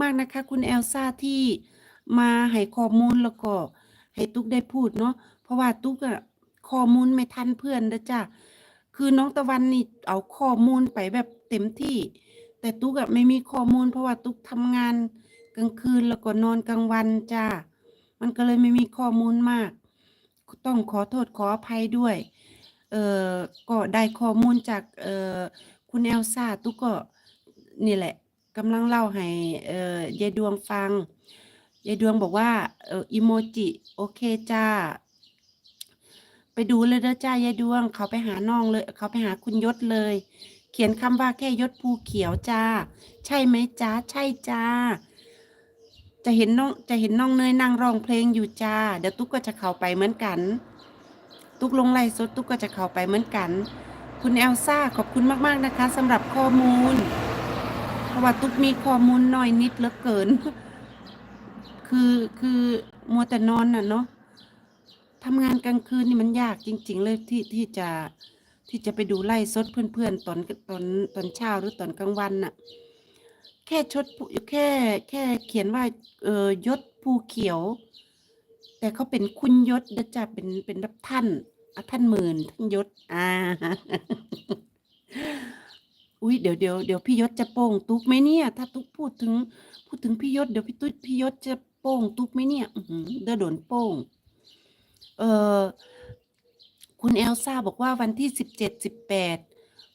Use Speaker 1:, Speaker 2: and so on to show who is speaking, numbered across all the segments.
Speaker 1: มากนะคะ คุณเอลซ่าที่มาให้ข้อมูลแล้วก็ให้ตุ๊กได้พูดเนาะเพราะว่าตุ๊กอะข้อมูลไม่ทันเพื่อนเด้อจ้ะคือน้องตะวันนี่เอาข้อมูลไปแบบเต็มที่ แต่ตุ๊กอะไม่มีข้อมูล เพราะว่าตุ๊กทำงานกลางคืนแล้วก็นอนกลางวันจ้ามันก็เลยไม่มีข้อมูลมาก ต้องขอโทษขออภัยด้วย เออก็ได้ข้อมูลจากเออคุณเอลซ่าตุ๊กก็นี่แหละ กำลังเล่าให้เอ่อยายดวงฟังยายดวงบอกว่าเอ่ออีโมจิโอเคจ้า ไปดูเลยเด้อจ้ายายดวง เขาไปหาน้องเลย เขาไปหาคุณยศเลย เขียนคำว่าแค่ยศภูเขียวจ้า ใช่ไหมจ้าใช่จ้า จะเห็นน้องจะเห็นน้องเนยนั่งร้องเพลงอยู่จ้าเดี๋ยวตุ๊กก็จะเข้าไปเหมือนกัน ตุ๊กลงไลฟ์สดตุ๊กก็จะเข้าไปเหมือนกัน คุณเอลซ่าขอบคุณมากๆนะคะสำหรับข้อมูล เพราะว่าตุ๊กมีข้อมูลน้อยนิดเหลือเกิน คือคือมัวแต่นอนน่ะเนาะทำงานกลางคืนนี่มันยากจริง ๆ เลยที่ที่จะที่จะไปดูไล่สดเพื่อนๆตอนตอนตอนเช้าหรือตอนกลางวันน่ะ แค่ชดแค่แค่เขียนว่าเออยศภูเขียว แต่เขาเป็นคุณยศนะจ๊ะเป็นเป็นแบบท่านท่านหมื่นท่านยศอ่า อุ้ยเดี๋ยวเดี๋ยวเดี๋ยวพี่ยศจะโป้งตุ๊กไหมเนี่ย ถ้าตุ๊กพูดถึง พูดถึงพี่ยศเดี๋ยวพี่ตุ๊กพี่ยศจะโป้งตุ๊กไหมเนี่ยอือหือเดี๋ยวโดนโป้ง เออคุณเอลซ่าบอกว่าวันที่สิบเจ็ดสิบแปด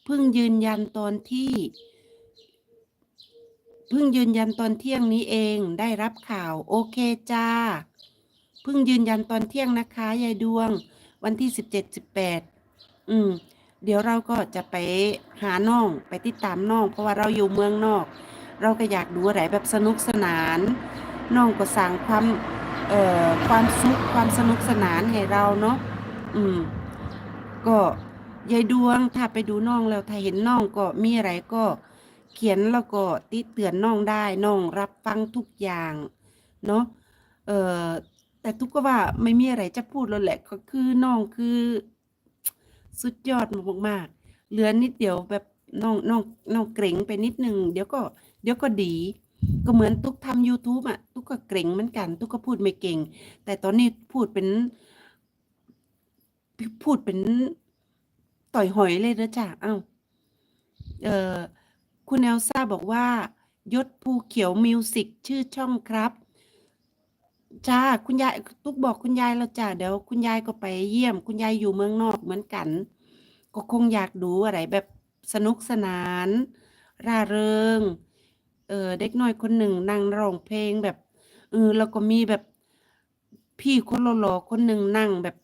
Speaker 1: เพิ่งยืนยันตอนที่เพิ่งยืนยันตอนเที่ยงนี้เองได้รับข่าว โอเคจ้าเพิ่งยืนยันตอนเที่ยงนะคะยายดวง วันที่สิบเจ็ดสิบแปดอืม เดี๋ยวเราก็จะไปหาน้องไปติดตามน้อง เพราะว่าเราอยู่เมืองนอก เราก็อยากดูอะไรแบบสนุกสนานน้องก็สั่งความเอ่อความสุขความสนุกสนานให้เราเนาะอืม ก็ยายดวงถ้าไปดูน้องแล้วถ้าเห็นน้องก็มีอะไรก็เขียนแล้วก็ติเตือนน้องได้น้องรับฟังทุกอย่างเนาะเออแต่ทุกก็ว่าไม่มีอะไรจะพูดแล้วแหละก็คือน้องคือ สุดยอดมากๆเหลือนิดเดียวแบบน้องน้องน้องเกรงไปนิดนึงเดี๋ยวก็ เดี๋ยวก็ดี ก็เหมือนตุ๊กทำ YouTube อะตุ๊กก็เกรงเหมือนกันตุ๊กก็พูดไม่เก่ง แต่ตอนนี้พูดเป็นพูดเป็นต่อยหอยเลยนะจ๊ะเอ้าเออคุณเอลซ่าบอกว่ายศภูเขียวมิวสิกชื่อช่องครับ จ้าคุณยายตุ๊กบอกคุณยายแล้วจ้าเดี๋ยวคุณยายก็ไปเยี่ยม คุณยายอยู่เมืองนอกเหมือนกัน ก็คงอยากดูอะไรแบบสนุกสนาน ร่าเริง เออเด็กน้อยคนหนึ่งนั่งร้องเพลงแบบเออแล้วก็มีแบบพี่คนหล่อๆคนหนึ่งนั่งแบบ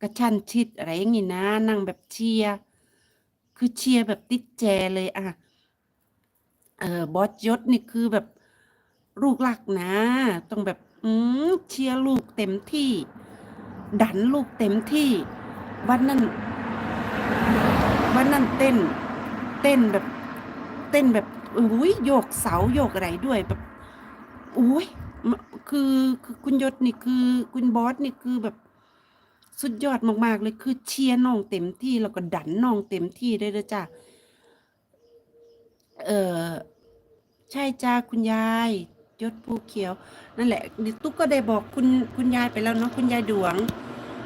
Speaker 1: กระชั้นชิดอะไรอย่างงี้นะนั่งแบบเชียร์คือเชียร์แบบติดแจเลยอะเออบอสยศนี่คือแบบลูกหลักนะ ต้องแบบ อืมเชียร์ลูกเต็มที่ ดันลูกเต็มที่ วันนั้น วันนั้นเต้น เต้นแบบ เต้นแบบอุ้ยโยกเสาโยกอะไรด้วยแบบอุ้ยคือคือคุณยศนี่คือคุณบอสนี่คือแบบสุดยอดมากๆเลยคือเชียร์น้องเต็มที่แล้วก็ดันน้องเต็มที่ได้เลยจ้ะเออใช่จ้าคุณยาย ยศภูเขียว นั่นแหละตุ๊กก็ได้บอกคุณคุณยายไปแล้วเนาะคุณยายดวง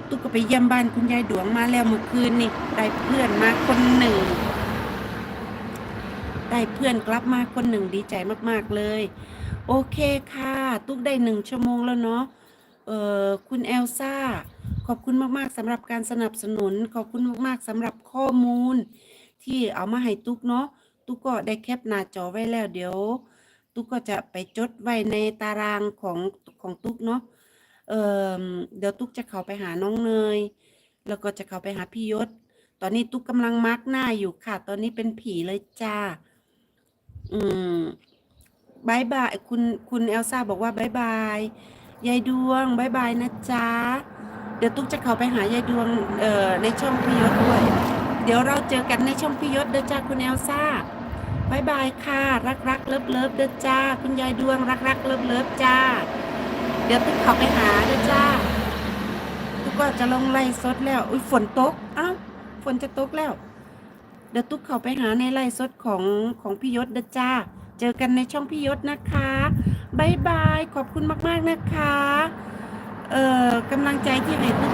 Speaker 1: ตุ๊กก็ไปเยี่ยมบ้านคุณยายดวงมาแล้วเมื่อคืนนี่ได้เพื่อนมาคนหนึ่ง ได้เพื่อนกลับมาคนหนึ่งดีใจมากๆเลย โอเคค่ะ ตุ๊กได้หนึ่งชั่วโมงแล้วเนาะเออคุณเอลซ่า ขอบคุณมากๆสำหรับการสนับสนุน ขอบคุณมากๆสำหรับข้อมูล ที่เอามาให้ตุ๊กเนาะตุ๊กก็ได้แคปหน้าจอไว้แล้วเดี๋ยว ตุ๊กก็จะไปจดไว้ในตารางของของตุ๊กเนาะเออเดี๋ยวตุ๊กจะเข้าไปหาน้องเนย แล้วก็จะเข้าไปหาพี่ยศ ตอนนี้ตุ๊กกำลังมาร์กหน้าอยู่ค่ะ ตอนนี้เป็นผีเลยจ้า อืมบายบายคุณคุณเอลซ่าบอกว่าบายบายยายดวงบายบายนะจ๊ะเดี๋ยวตุ๊กจะเข้าไปหายายดวงเอ่อในช่องพี่ยศด้วย เดี๋ยวเราเจอกันในช่องพี่ยศเด้อจ้าคุณเอลซ่า บายบายค่ะ รักรักเลิฟเลิฟเด้อจ้า คุณยายดวงรักรักเลิฟเลิฟจ้า เดี๋ยวตุ๊กเข้าไปหาเด้อจ้าตุ๊กก็จะลงไล่สดแล้ว อุ้ยฝนตก เอ้า ฝนจะตกแล้ว เดี๋ยวตุ๊กเขาไปหาในไล่สดของของพี่ยศเด้อจ้า เจอกันในช่องพี่ยศนะคะบายบาย ขอบคุณมาก ๆ นะคะ เอ่อกำลังใจที่ให้ทุก